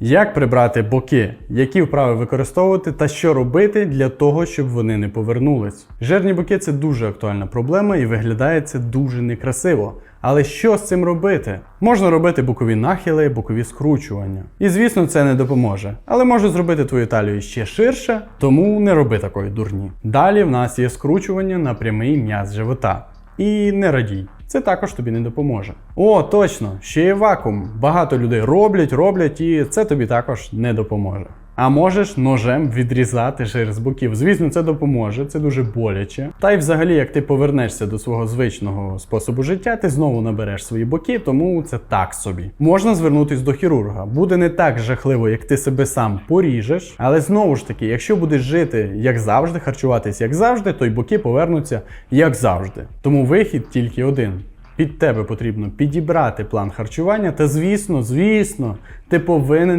Як прибрати боки, які вправи використовувати та що робити для того, щоб вони не повернулись? Жирні боки це дуже актуальна проблема і виглядає це дуже некрасиво. Але що з цим робити? Можна робити бокові нахили, бокові скручування. І звісно, це не допоможе. Але може зробити твою талію ще ширше, тому не роби такої дурні. Далі в нас є скручування на прямий м'яз живота. І не радій. Це також тобі не допоможе. О, точно, ще є вакуум. Багато людей роблять, роблять, і це тобі також не допоможе. А можеш ножем відрізати жир з боків. Звісно, це допоможе, це дуже боляче. Та й взагалі, як ти повернешся до свого звичного способу життя, ти знову набереш свої боки, тому це так собі. Можна звернутись до хірурга. Буде не так жахливо, як ти себе сам поріжеш. Але знову ж таки, якщо будеш жити як завжди, харчуватись як завжди, то й боки повернуться як завжди. Тому вихід тільки один. Під тебе потрібно підібрати план харчування, та звісно, звісно, ти повинен